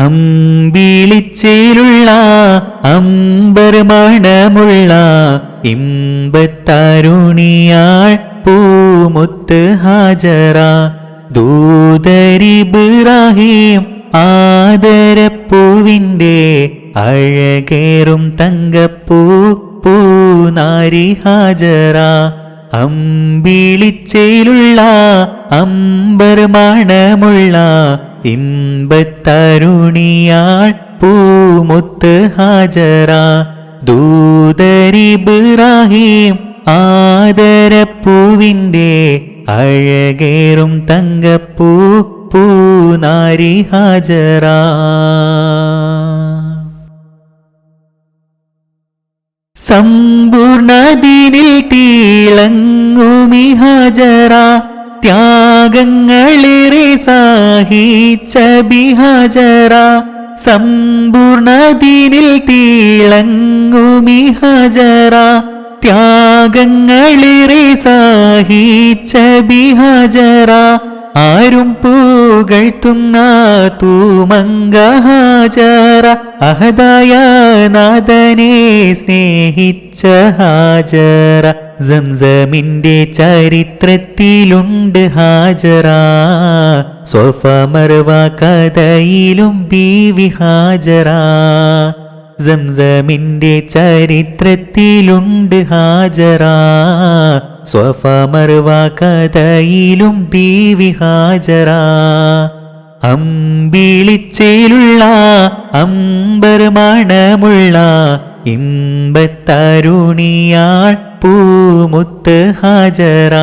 അമ്പിളിച്ചേലുള്ള അമ്പർമണമുള്ള ഇമ്പത്താരുണിയാൾ പൂമുത്ത് ഹാജറ. ദൂതരിബ്രാഹിം ആദരപ്പൂവിന്റെ അഴകേറും തങ്കപ്പൂ പൂനാരി ഹാജറ. അമ്പിളിച്ചേലുള്ള അമ്പർമണമുള്ള ഇമ്പത്തരുണിയാൾ പൂമുത്ത് ഹാജറ ദൂതരിബ്രാഹിം ആദരപ്പൂവിന്റെ അഴകേറും തങ്കപ്പൂ പൂനാരി ഹാജറ സമ്പൂർണദിനിൽ തീളങ്ങുമി ഹാജറ ത്യാഗങ്ങളേറെ സാഹിച്ച ബിഹാജറ സമ്പൂർണദിനിൽ തീളങ്ങുമി ഹാജറ. ത്യാഗങ്ങളേറെ സാഹിച്ച ബിഹാജറ ആരും പൂകഴ്ത്തുന്ന തൂമങ്ക ഹാജറ അഹദായ നാഥനെ സ്നേഹിച്ച ഹാജറ. സംസമിന്റെ ചരിത്രത്തിലുണ്ട് ഹാജറ. സ്വഫ മർവ കഥയിലും ബീവി ഹാജറ. സംസമിന്റെ ചരിത്രത്തിലുണ്ട് ഹാജറ. സ്വഫ മർവ കഥയിലും ബീവി ഹാജറ. അമ്പിളിച്ചയിലുള്ള അമ്പർമണമുള്ള ഇമ്പത്തരുണിയാൾ പൂമുത്ത് ഹാജറ.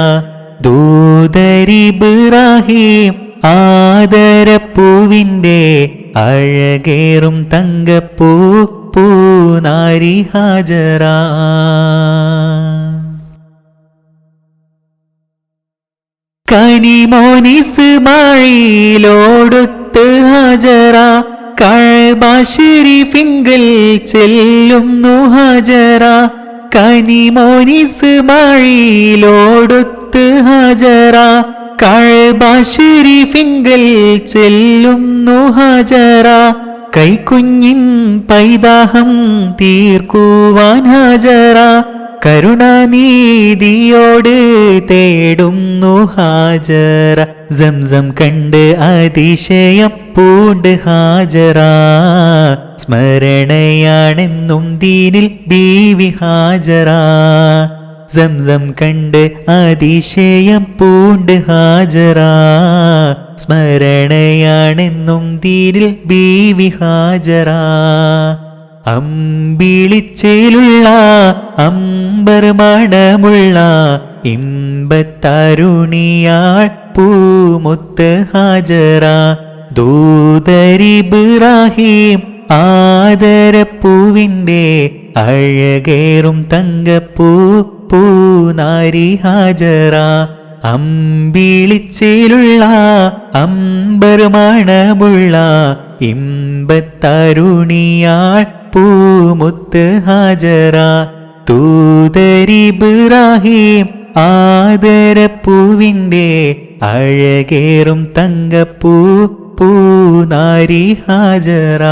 ദൂതരിബ്രാഹിം ആദരപ്പൂവിന്റെ അഴകേറും തങ്കപ്പൂ പൂനാരി ഹാജറ. കനിമോനിസ് മഴയിലോടുത്ത് ഹാജറ കഴബ ഷെരീഫിങ്കൽ ചെല്ലുന്നു ഹാജറ കനിമോനിസ് മഴയിലോടുത്ത് ഹാജറ കഴബ ഷെരീഫിങ്കൽ ചെല്ലുന്നു ഹാജറ കൈക്കുഞ്ഞിൻ പൈതാഹം തീർക്കുവാൻ ഹാജറ കരുണാനീതിയോട് തേടുന്നു ഹാജറ. സംസം കണ്ട് അതിശയം പൂണ്ട് ഹാജറ. സ്മരണയാണെന്നും ദീനിൽ ബീവി ഹാജറ. സംസം കണ്ട് അതിശയം പൂണ്ട് ഹാജറ. സ്മരണയാണെന്നും ദീനിൽ ബീവി ഹാജറ. അമ്പിളിച്ചയിലുള്ള അമ്പർമണമുള്ള ഇമ്പത്തരുണിയാൾ പൂമുത്ത് ഹാജറ. ദൂതരിബ്രാഹിം ആദരപ്പൂവിന്റെ അഴകേറും തങ്കപ്പൂ പൂനാരി ഹാജറ. അമ്പിളിച്ചയിലുള്ള അമ്പർമണമുള്ള ഇമ്പത്തരുണിയാൾ പൂമുത്ത് ഹാജറ തൂതരിബ്രാഹിം ആദരപ്പൂവിന്റെ അഴകേറും തങ്കപ്പൂ പൂനാരി ഹാജറ